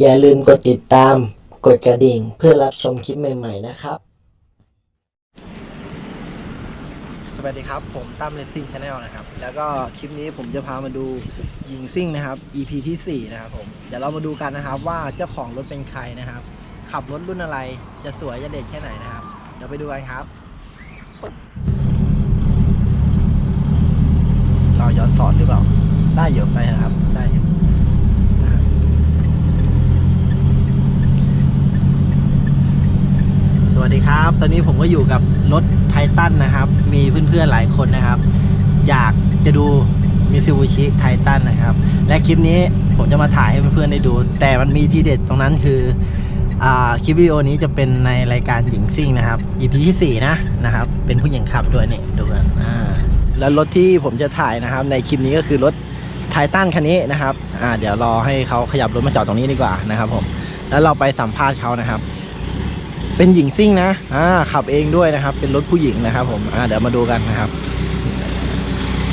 อย่าลืมกดติดตาม กดกระดิ่งเพื่อรับชมคลิปใหม่ๆนะครับ สวัสดีครับ ผมตั้มเลสซิ่งชาแนลนะครับ แล้วก็คลิปนี้ผมจะพามาดูยิงซิ่งนะครับ EP ที่ 4 นะครับผม เดี๋ยวเรามาดูกันนะครับว่าเจ้าของรถเป็นใครนะครับ ขับรถรุ่นอะไรจะสวยจะเด็ดแค่ไหนนะครับ เดี๋ยวไปดูกันครับเราย้อนสอนหรือเปล่า ได้อยู่ไปนะครับสวัสดีครับ ตอนนี้ผมก็อยู่กับรถไททันนะครับ มีเพื่อนๆหลายคนนะครับ อยากจะดูมิซูบิชิไททันนะครับ และคลิปนี้ผมจะมาถ่ายให้เพื่อนๆได้ดู แต่มันมีที่เด็ดตรงนั้นคืออคลิปวิดีโอนี้จะเป็นในรายการหญิงซิ่งนะครับ EP ที่ 4 นะนะครับ เป็นผู้หญิงขับด้วยนี่ดูกันอ่าแล้วรถที่ผมจะถ่ายนะครับ ในคลิปนี้ก็คือรถไททันคันนี้นะครับ อ่า เดี๋ยวรอให้เขาขยับรถมาจอดตรงนี้ดีกว่านะครับผม แล้วเราไปสัมภาษณ์เขานะครับ เป็นหญิงซิ่งนะอ่าขับเองด้วยนะครับ เป็นรถผู้หญิงนะครับ ผมอ่าเดี๋ยวมาดูกันนะครับ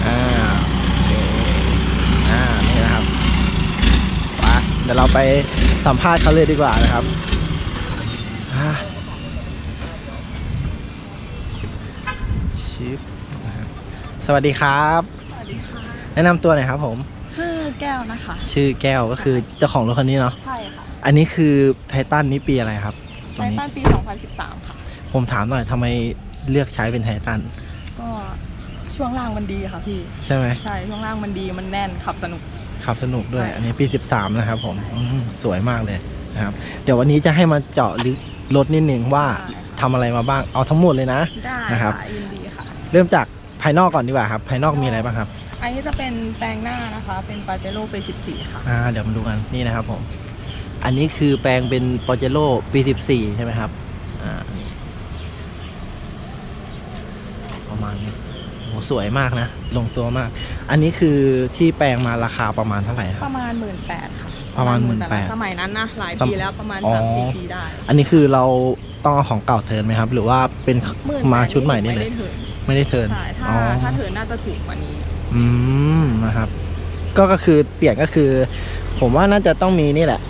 อ่าโอเคอ่านี่นะครับไปเดี๋ยวเราไปสัมภาษณ์เขาเลยดีกว่านะครับอ่าชิปนะครับสวัสดีครับ สวัสดีค่ะ แนะนำตัวหน่อยครับผม ชื่อแก้วนะคะ ชื่อแก้วก็คือเจ้าของรถคันนี้เนาะใช่ค่ะ อันนี้คือไททันนี่ปีอะไรครับ ไทตัวนี้ ทันปี 2013 ค่ะ ผมถามหน่อยทำไมเลือกใช้เป็นไททันก็ช่วงล่างมันดีค่ะพี่ ใช่ไหมใช่ช่วงล่างมันดีมันแน่นขับสนุก ขับสนุกด้วย ใช่ อันนี้ปี 13 นะครับผมอืมสวยมากเลยนะครับ เดี๋ยววันนี้จะให้มาเจาะลึกรถนิดนึงว่าทำอะไรมาบ้างเอาทั้งหมดเลยนะ ได้นะครับ ค่ะยินดีค่ะ เริ่มจากภายนอกก่อนดีกว่าครับ ภายนอกมีอะไรบ้างครับอันนี้จะเป็นแปลงหน้านะคะ เป็นปาเจโร่ปี14 ค่ะ อ่าเดี๋ยวมาดูกันนี่นะครับผม อันนี้คือแปลงเป็นปอเจโร่ปี14ใช่ไหมครับอ่านี่ประมาณนี้โหสวยมากนะ ลงตัวมาก อันนี้คือที่แปลงมาราคาประมาณเท่าไหร่ครับประมาณ18,000ค่ะประมาณ18,000 18,000 สมัยนั้นนะหลายสมปีแล้วประมาณอ๋อ3-4ปีได้อันนี้คือเราต้องเอาของเก่าเทิร์นไหมครับ หรือว่าเป็น18,000มาชุดใหม่นี่เลย ไม่ได้ถึงไม่ได้เทิร์นใช่ถ้าอ๋อถ้าเถินน่าจะถูกกว่านี้ อืมนะครับ ก็ก็คือเปลี่ยนก็คือ ผมว่าน่าจะต้องมีนี่แหละ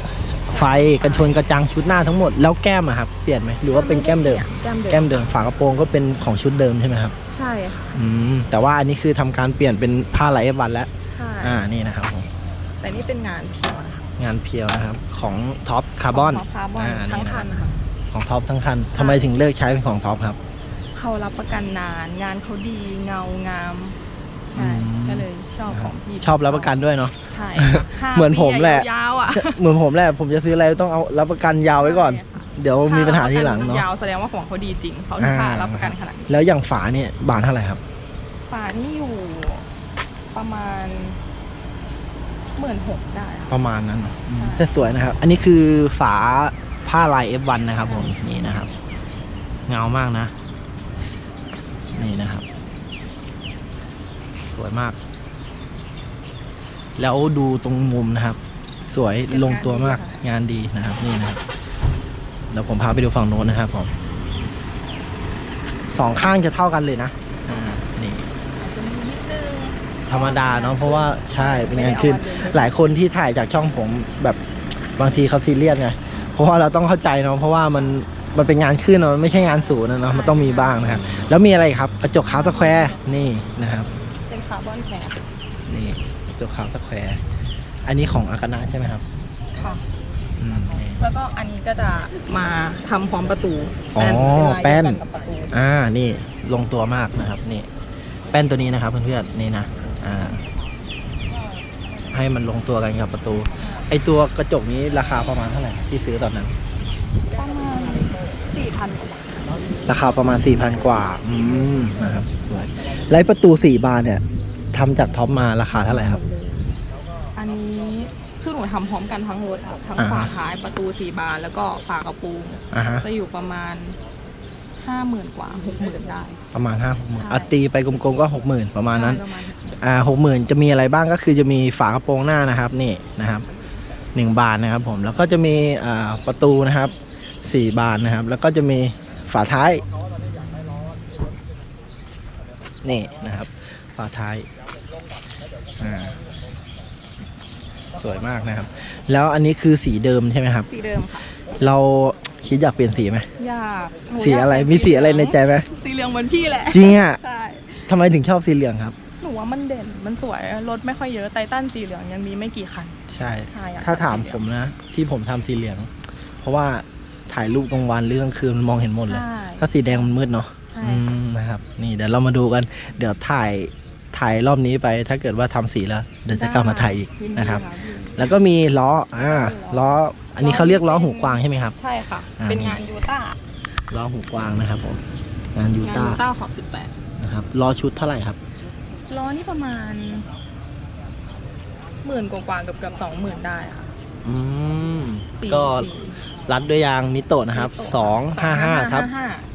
ไฟกันชนกระจังชุดหน้าทั้งหมดแล้วแก้มอะครับเปลี่ยนไหมหรือว่าเป็นแก้มเดิม แก้มเดิมแก้มเดิมฝากระโปรงก็เป็นของชุดเดิมใช่ไหมครับใช่ค่ะอืมแต่ว่าอันนี้คือทำการเปลี่ยนเป็นผ้าไหลบันแล้ว ใช่อ่านี่นะครับผมแต่นี่เป็นงานเพียวนะคะงานเพียวนะครับของท็อปคาร์บอนของคาร์บอนอ่าทั้งนี่นะคันค่ะ ของท็อปทั้งคันทำไมถึงเลือกใช้เป็นของท็อปครับเขารับประกันนาน งานเขาดีเงางาม ใช่ อืมก็เลย ชอบของพี่ชอบรับประกันด้วยเนาะ ใช่ห้าเหมือนผมแหละปียาวๆอะเหมือนผมแหละ ผมจะซื้ออะไรต้องเอารับประกันยาวไว้ก่อน เดี๋ยวมีปัญหาทีหลังเนาะยาวแสดงว่าของเขาดีจริงเขาถึงค่ารับประกันขนาดนี้แล้วอย่างฝาเนี่ยบานเท่าไหร่ครับฝานี่อยู่ประมาณหมื่นหกได้ค่ะ ประมาณนั้นเนอะอืมใช่แต่สวยนะครับ อันนี้คือฝาผ้าลาย F1 นะครับผมนี่นะครับ เงามากนะ นี่นะครับ สวยมากาก แล้วดูตรงมุมนะครับ สวยลงตัวมากงานดีนะครับ นี่นะครับเดี๋ยวผมพาไปดูฝั่งโน้นนะครับผมสองข้างจะเท่ากันเลยนะอ่านี่อาจจะมีนิดนึงธรรมดาเนาะเพราะว่าใช่เป็นงานขึ้น หลายคนที่ถ่ายจากช่องผมแบบบางทีเขาซีเรียสไงเพราะว่าเราต้องเข้าใจเนาะเพราะว่ามันมันเป็นงานขึ้นเนาะมันไม่ใช่งานศูนย์นะเนาะมันต้องมีบ้างนะครับ แล้วมีอะไรครับ กระจกขาวสแควร์นี่นะครับ เป็นคาร์บอนแคร์นี่ กระจกขาวสแควร์อันนี้ของอากานะใช่ไหมครับค่ะ อืมนี่แล้วก็อันนี้ก็จะมาทำพร้อมประตูอ๋อแป้นแป้นเป็นลายเดียวกันกับประตูอ่า นี่ลงตัวมากนะครับ นี่ แป้นตัวนี้นะครับเพื่อนๆนี่นะ อ่า ให้มันลงตัวกันกับประตู ไอตัวกระจกนี้ราคาประมาณเท่าไหร่ที่ซื้อตอนนั้น ประมาณสี่พันกว่าบาทราคาประมาณ 4,000 กว่า อืม นะครับสวยไลท์ประตู 4 บานเนี่ย ทำจากท็อปมาราคาเท่าไหร่ครับ อันนี้คือหนูทำพร้อมกันทั้งรถครับทั้งอ่า ฝาท้ายประตูสี่บานแล้วก็ฝากระโปรงอ่าฮะจะอยู่ประมาณห้าหมื่นกว่าหกหมื่นได้ ประมาณ5 6 0 0 0ใช่0อัตีไปกลมๆก็60,000ประมาณนั้นประมาณอ่าหกหมื่นจะมีอะไรบ้างก็คือจะมีฝากระโปรงหน้านะครับนี่นะครับหนึ่งบานนะครับผมแล้วก็จะมีอ่าประตูนะครับสี่บานนะครับ แล้วก็จะมีฝาท้ายนี่นะครับ ฝาท้ายอ่า สวยมากนะครับ แล้วอันนี้คือสีเดิมใช่ไหมครับ สีเดิมค่ะ เราคิดอยากเปลี่ยนสีไหมอยากหนูสีอะไรยากมีสีอะไรในใจไหมสีเหลืองเหมือนพี่แหละจริงอะใช่ทำไมถึงชอบสีเหลืองครับ หนูว่ามันเด่นมันสวยรถไม่ค่อยเยอะไททันสีเหลืองยังมีไม่กี่คัน ใช่ ใช่อะ ถ้าถามผมนะ ที่ผมทำสีเหลือง เพราะว่าถ่ายรูปกลางวันหรือกลางคืนมันมองเห็นหมดเลย ใช่ ถ้าสีแดงมันมืดเนาะใช่ อืมนะครับ นี่เดี๋ยวเรามาดูกัน เดี๋ยวถ่าย ถ่ายรอบนี้ไป ถ้าเกิดว่าทำสีแล้วเดี๋ยวจะกลับมาถ่ายอีกยิดีนะครับพี่แล้วก็มีล้ออ่าล้อ อันนี้เขาเรียกล้อหูกวางใช่ไหมครับ ใช่ค่ะอ่าเป็นงานยูต้าล้อหูกวางนะครับผมงานยูงานต้ายูต้าขอบสิบแปดนะครับล้อชุดเท่าไหร่ครับล้อนี่ประมาณหมื่นกว่าๆเกือบเกือบสองหมื่นได้ค่ะอืมสี่ก็สี่รัดด้วยยางมิโตะนะครับสองห้าห้าครับ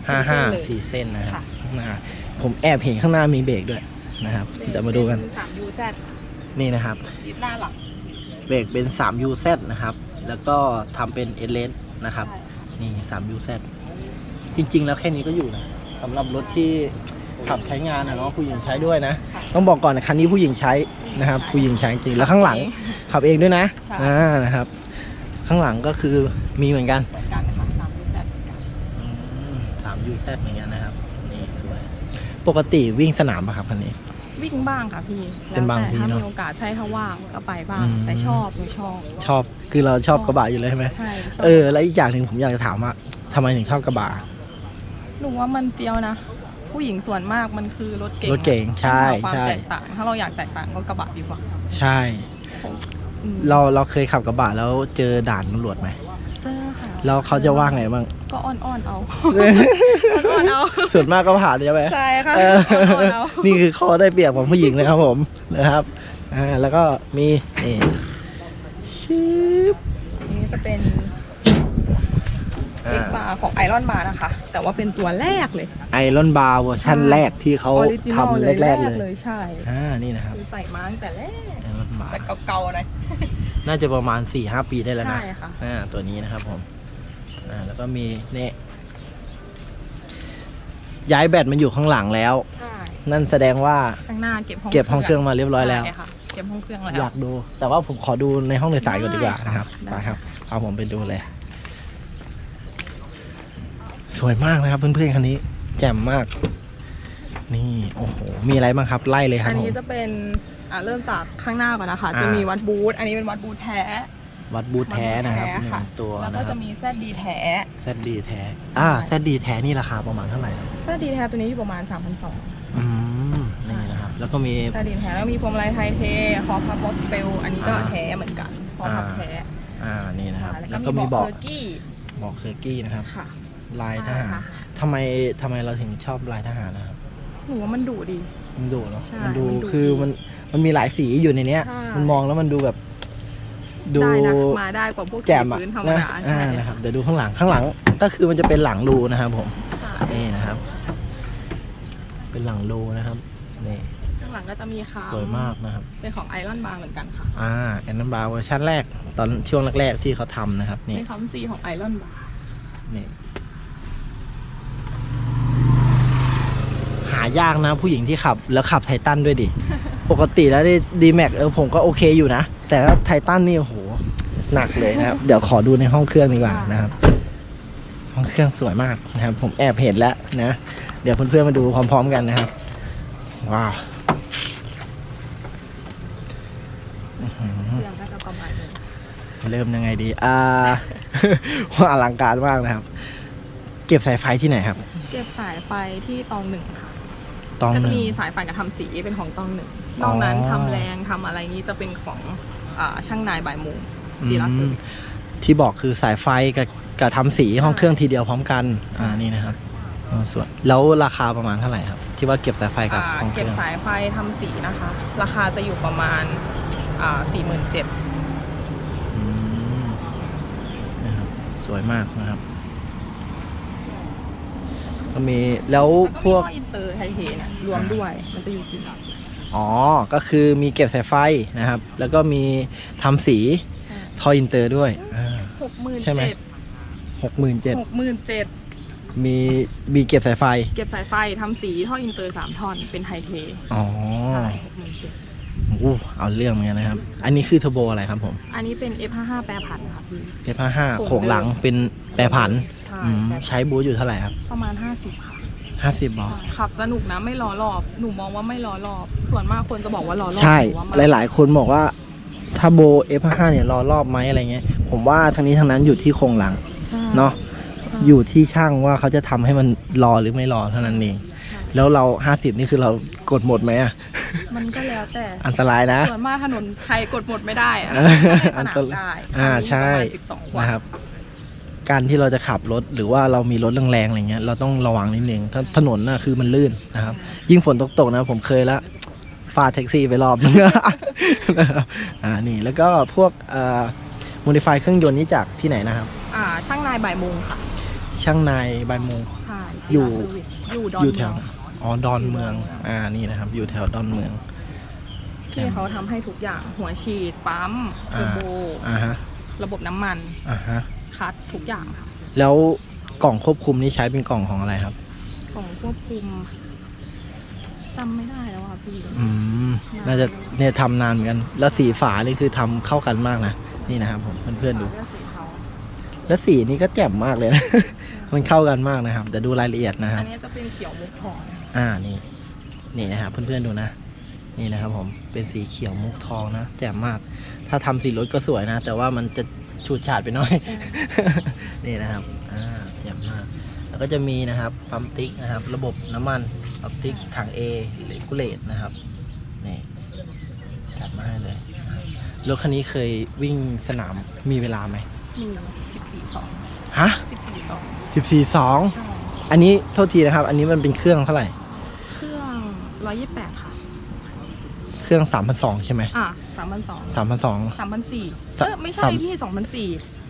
ห้าห้าสี่สี่เส้นนะครับค่ะนะผมแอบเห็นข้างหน้ามีเบรกด้วย นะครับเส้นเลยเดี๋ยวมาดูกัน สามยูแซดนี่นะครับดิฟหน้าหลังเบรกเป็น 3UZ นะครับ แล้วก็ทำเป็น s อ s นะครับใช่นี่ 3UZ จริง ๆ แล้วแค่นี้ก็อยู่นะสำหรับรถที่ขับใช้งานนะเนาะผู้หญิงใช้ด้วยนะ ต้องบอกก่อนนะคันนี้ผู้หญิงใช้นะครับ ผู้หญิงใช้จริง แล้วข้างหลังขับเองด้วยนะใช่อ่านะครับ ข้างหลังก็คือมีเหมือนกันเหมือนกันนะคะสามยูแซดสามยูเซเหมือนกันนะครับ นี่สวย ปกติวิ่งสนามปะครับคันนี้ วิ่งบ้างค่ะพี่เป็นบางทีแล้วแต่เนอะถ้ามีโอกาสใช่ถ้าว่างก็ไปบ้าง อืม แต่ชอบหนูชอบ ชอบคือเราชอบกระบะอยู่เลยใช่ไหมใช่ชบเออแล้วอีกอย่างหนึ่งผมอยากจะถามว่าทำไมถึงชอบกระบะ หนูว่ามันเฟี้ยวนะ ผู้หญิงส่วนมากมันคือรถเก๋งรถเก๋งใช่ความใช่ แตกต่าง ถ้าเราอยากแตกต่างก็กระบะดีกว่าใช่ อืมเราเราเคยขับกระบะแล้วเจอด่านตำรวจไหมเจอค่ะ แล้วเขาจะว่าไงบ้าง ก็อ่อนๆเอา อ่อนๆเอา ส่วนมากก็ผ่านใช่ไหมใช่ค่ะเอออ่อนๆเอา นี่คือข้อได้เปรียบของผู้หญิงนะครับผมนะครับอ่าแล้วก็มีนี่ชิปนี่จะเป็นอ่เอ็กบาร์ของไอรอนบาร์นะคะ แต่ว่าเป็นตัวแรกเลยไอรอนบาร์เวอร์ชันแรกที่เขาออริจินอลทำเลยแรกๆเลยใช่อ่านี่นะครับคือใส่มาตั้งแต่แรกไอรอนบาร์แต่เก่าๆหน่อยน่าจะประมาณ4ี่ห้าปีได้แล้วนะใช่ค่ะอ่าตัวนี้นะครับผม อ่าแล้วก็มีเนี่ยย้ายแบตมาอยู่ข้างหลังแล้ว ใช่นั่นแสดงว่าข้างหน้าเก็บห้องเก็บห้องเครื่องมาเรียบร้อยแล้ว ใช่ค่ะเก็บห้องเครื่องแล้ว อยากดู แต่ว่าผมขอดูในห้องโดยสารก่อนดีกว่าได้นะครับได้ไปครับเอาผมไปดูเลย สวยมากนะครับ เพื่อนๆคันนี้ แจ่มมาก นี่โอ้โหมีอะไรบ้างครับไล่เลยครัอับนผมนี้จะเป็นอ่าเริ่มจากข้างหน้าก่อนนะคะ อ่า จะมีวัดบูธอันนี้เป็นวัดบูธแท้ วัดบูทแท้นะครับวัดบูธหแท้ค่ะนึ่งตัวแล้วนะก็ครัจะบมีแซดดีแท้แซดดีแท้อ่าแซดดีแท้นี่ราคาประมาณเท่าไหร่ครับแซดดีแท้ตัวนี้อยู่ประมาณ 3,200อืมนี่นะครับ แล้วก็มี แซดดีแท้แล้วมีพวงมาลัยไทยเทคอพับพอสเปลอันนี้ก็อ่าแท้เหมือนกันคอพับอ่า แท้อ่านี่นะครับ ค่ะแล้วก็มีเบาะเบอร์กี้เบาะเคอร์กี้นะครับ ค่ะ ลายทหารค่ะทำไมทำไมเราถึงชอบลายทหารนะครับ หนูว่ามันดุดี มันดูเนาะใช่มันดูมันดูคือมันมันมีหลายสีอยู่ในเนี้ย ใช่ มันมองแล้วมันดูแบบ ดูได้นะมาได้กว่าพวกแจ่มสีอะพื้นธรรมนะดาอ่าใช่นะครับเดี๋ยวดูข้างหลังข้างหลังก็คือมันจะเป็นหลังรูนะครับผมใช่นี่นะครับ เป็นหลังรูนะครับนี่ข้างหลังก็จะมีคำสวยมากนะครับ เป็นของไอรอนบาร์เหมือนกันค่ะอ่าแอนนัมบาร์เวอร์ชันแรกตอนช่วงแรกๆที่เขาทำนะครับนี่ เป็นคำซีของไอรอนบาร์นี่หายากนะผู้หญิงที่ขับ แล้วขับไททันด้วยดิ ปกติแล้วดีแม็กเออผมก็โอเคอยู่นะ แต่ถ้าไททันนี่โอ้โหหนักเลยนะครับ เดี๋ยวขอดูในห้องเครื่องดีกว่านะครับ ห้องเครื่องสวยมากนะครับ ผมแอบเห็นแล้วนะ เดี๋ยวเพื่อนๆมาดูพร้อม ๆ กันนะครับ ว้าวเครื่องก็จะประมาณนี้เริ่มยังไงดี อ่าว่าอลังการมากนะครับ เก็บสายไฟที่ไหนครับ เก็บสายไฟที่ตองหนึ่งค่ะ ตองก็หจะนึ่งมีสายไฟกับทำสีเป็นของตองหนึ่งนอกนั้นอ๋อทำแรงทำอะไรนี้จะเป็นของอ่าช่างนายบ่ายโมงจีรัสอืมที่บอกคือสายไฟกับกับทำสีห้องเครื่องทีเดียวพร้อมกัน อ่านี่นะครับอ๋อส่วนแล้วราคาประมาณเท่าไหร่ครับ ที่ว่าเก็บสายไฟกับอ่าห้องเคเก็บรื่องสายไฟทำสีนะคะ ราคาจะอยู่ประมาณอ่าสี่หมื่นเจ็ดอืมนะครับสวยมากนะครับ ก็มีแล้วพวกอินเตอร์ไทเทเนี่ยรวมด้วยมันจะอยู่สี่หมื่นเจ็ดอ๋อ ก็คือมีเก็บสายไฟนะครับ แล้วก็มีทำสีทออินเตอร์ด้วยหกหมื่นใช่ไหมเจ็ดหกหมื่นเจ็ดหกหมื่นเจ็ดมีมีเก็บสายไฟ เก็บสายไฟทำสีท่ออินเตอร์สามท่อนเป็นไฮเทอ๋อใช่หกหมื่นเจ็ดออู้เอาเรื่องเหมือนกันนะครับ อันนี้คือเทอร์โบอะไรครับผม อันนี้เป็น F55 แปรผันค่ะพี่เอฟห้าโขงหลังเป็นแปรผันใช่ อืมแปรผันใช้บูทอยู่เท่าไหร่ครับประมาณ 50 ค่ะห้าสิบบอก ขับสนุกนะไม่ล้อรอบ หนูมองว่าไม่ล้อรอบ ส่วนมากคนจะบอกว่าล้อรอบใช่ นูว่ามันหลายๆ คนบอกว่าถ้าโบ F5 เนี่ยรอรอบไหมอะไรเงี้ย ผมว่าทั้งนี้ทั้งนั้นอยู่ที่โครงหลังใช่เนาะ ใช่อยู่ที่ช่างว่าเขาจะทำให้มันรอหรือไม่รอเท่านั้นเอง ใช่แล้วเรา 50 นี่คือเรากดหมดไหมอะมันก็แล้วแต่ อันตรายนะ ส่วนมากถนนไทยกดหมดไม่ได้อะเออสนามได้อ่าใช่ ประมาณ12กว่านะครับ การที่เราจะขับรถ หรือว่าเรามีรถแรงๆอะไรเงี้ยเราต้องระวังนิดนึงถ้าถนนน่ะคือมันลื่นนะครับ ยิ่งฝนตกๆนะผมเคยละฟาดแท็กซี่ไปรอบนึงนะครับอ่านี่แล้วก็พวกเอ่อโมดิฟายเครื่องยนต์นี่จากที่ไหนนะครับ อ่า ช่างนายบ่ายโมงค่ะช่างนายบายโมง ใช่อยู่ อยู่ดอนอยู่แถวเมืงอ๋อดอนเมืองอ่านี่นะครับ อยู่แถวดอนเมือง ที่เขาทำให้ทุกอย่างหัวฉีดปั๊มเทอ่าอร์โบ อ่าฮะระบบน้ำมัน อ่าฮะ คัดทุกอย่างค่ะแล้วกล่องควบคุมนี่ใช้เป็นกล่องของอะไรครับ ของควบคุมจำไม่ได้แล้วอะพี่ อืม น่าจะเนี่ยทำนานเหมือนกัน แล้วสีฝานี่คือทำเข้ากันมากนะ นี่นะครับผมเพื่อนๆดูเลือกสีเทาแล้วสีนี้ก็แจ่มมากเลยนะ มันเข้ากันมากนะครับแต่ดูรายละเอียดนะครัอับนนี้จะเป็นเขียวมุกทองอ่า นี่ นี่นะครับเพื่อนๆดูนะ นี่นะครับผม เป็นสีเขียวมุกทองนะ แจ่มมาก ถ้าทำสีรถก็สวยนะ แต่ว่ามันจะ ฉูดฉาดไปหน่อย นี่นะครับอ่าแจ่มมากแล้วก็จะมีนะครับปั๊มติ๊กนะครับ ระบบน้ำมันปั๊มติ๊กถัง A เลกูเลตนะครับนี่จัดมาให้เลยนะครับรถคันนี้เคยวิ่งสนามมีเวลาไหมมีสิบสี่สองฮะสิบสี่สองสิบสี่สองใช่อันนี้โทษทีนะครับ อันนี้มันเป็นเครื่องเท่าไหร่ เครื่องร้อยยี่สิบแปดค่ะ เครื่องสามพันสองใช่ไหมอะสามพันสองสามพันสองสามพันสี่สะเออไม่ใช่สามพี่สองพันสี่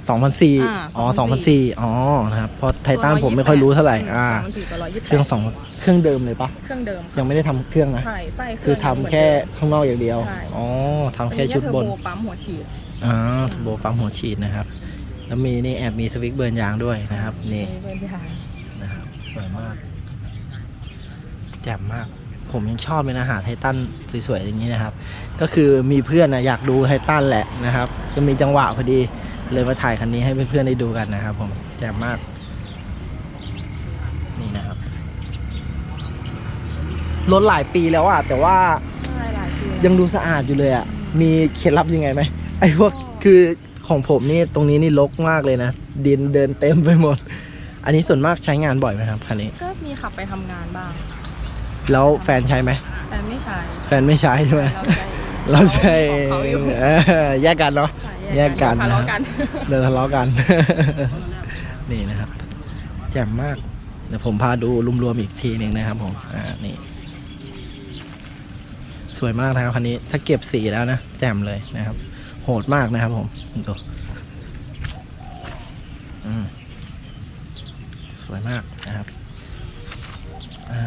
สองพันสี่อ่าอ๋อสองพันสี่อ๋อ นะครับ เพราะไททันผมไม่ค่อยรู้เท่าไหร่ อ่า สามพันสี่กับร้อยยี่สิบเครื่องสองเครื่องเดิมเลยปะ เครื่องเดิมยังไม่ได้ทำเครื่องนะ ใช่ไส้เครื่คือทำแค่ข้างนอกอย่างเดียว ใช่ อ๋อทำแค่ชุดบน อัเทอร์โปั๊มหัวฉีดอ่าทูโบปั๊มหัวฉีดนะครับ แล้วมีนี่แอบมีสวิกเบิร์นยางด้วยนะครับ นี่เบอร์ที่หานะครับ สวยมาก แจ่มมาก ผมยังชอบเลยนะหาไททันสวยๆอย่างนี้นะครับ ก็คือมีเพื่อนนะอยากดูไททันแหละนะครับ จะมีจังหวะพอดีเลยมาถ่ายคันนี้ให้เพื่อนๆได้ดูกันนะครับผมแจ่มมากนี่นะครับรถหลายปีแล้วอะแต่ว่าใช่หลายปียังดูสะอาดอยู่เลยอะมีเคล็ดลับยังไงไหมไอ้พวกคือของผมนี่ตรงนี้นี่รกมากเลยนะดินเดินเต็มไปหมด อันนี้ส่วนมากใช้งานบ่อยไหมครับคันนี้ก็มีขับไปทำงานบ้าง แล้วแฟนใช้ไหมแต่ไม่ใช่แฟนไม่ใช้ใช่ไหม เราใช้เราใช้ของเขาอยู่เออแยกกันเนาะใช่แยกกันทะเลาะกัน เดินทะเลาะกัน นี่นะครับ แจ่มมาก เดี๋ยวผมพาดูรวมๆอีกทีหนึ่งนะครับผม อ่า นี่ สวยมากนะครับคันนี้ ถ้าเก็บสีแล้วนะ แจ่มเลยนะครับ โหดมากนะครับผมดูอืมสวยมากนะครับ อ่า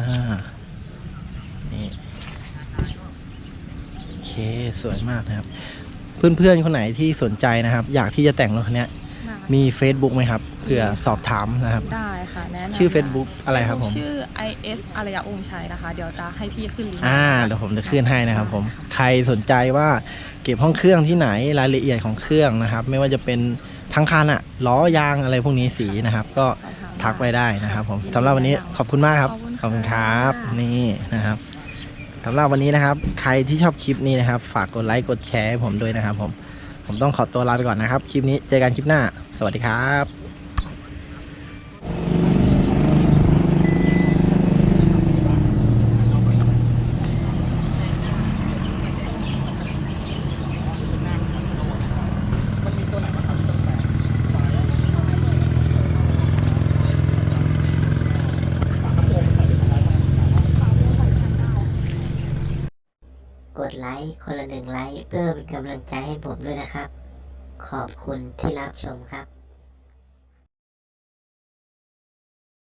นี่ โอเค สวยมากนะครับ เพื่อนๆคนไหนที่สนใจนะครับ อยากที่จะแต่งรถคันเนี้ยมี Facebook ไหมครับเผื่อสอบถามนะครับ ได้ค่ะแนะนำชื่อ Facebook อะไรครับผมชื่อ IS อารยะองค์ชัยนะคะ เดี๋ยวจะให้พี่ขึ้นลิงก์อ่าเดี๋ยวผมจะขึ้นให้นะครับ ผมใครสนใจว่าเก็บห้องเครื่องที่ไหนรายละเอียดของเครื่องนะครับ ไม่ว่าจะเป็นทั้งคันอะล้อยางอะไรพวกนี้สีนะครับ ก็สอบถามทักไปได้นะครับ ผมสำหรับวันนี้ขอบคุณมากครับขอบคุณครับ นี่นะครับ สำหรับวันนี้นะครับ ใครที่ชอบคลิปนี้นะครับ ฝากกดไลค์กดแชร์ให้ผมด้วยนะครับผม ผมต้องขอตัวลาไปก่อนนะครับ คลิปนี้เจอกันคลิปหน้า สวัสดีครับ กดไลค์คนละหนึ่งไลค์ เปอร์เป็นกำลังใจให้ผมด้วยนะครับ ขอบคุณที่รับชมครับ